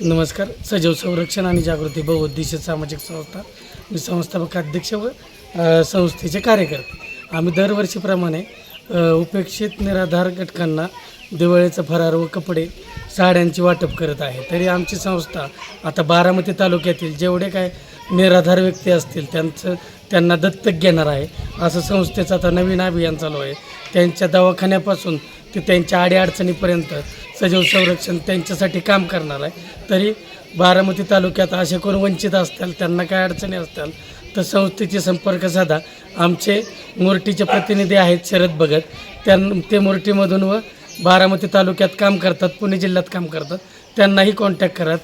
नमस्कार. सजीव संरक्षण आणि जागृती बहुउद्देश सामाजिक संस्था मी संस्थापक अध्यक्ष व संस्थेचे कार्यकर्ते. आम्ही दरवर्षीप्रमाणे उपेक्षित निराधार घटकांना दिवाळीचं फरार व कपडे साड्यांची वाटप करत आहे. तरी आमची संस्था आता बारामती तालुक्यातील जेवढे काय निराधार व्यक्ती असतील त्यांचं त्यांना दत्तक घेणार आहे. असं संस्थेचं आता नवीन अभियान चालू आहे. त्यांच्या दवाखान्यापासून ते त्यांच्या अडीअडचणीपर्यंत सजीव संरक्षण त्यांच्यासाठी काम करणार आहे. तरी बारामती तालुक्यात असे कोण वंचित असतील त्यांना काय अडचणी असतील तर संस्थेचे संपर्क साधा. आमचे मोर्टीचे प्रतिनिधी आहेत शरद भगत. त्यां ते मोर्टीमधून व बारामती तालुक्यात काम करतात पुणे जिल्ह्यात काम करतात. त्यांनाही कॉन्टॅक्ट करत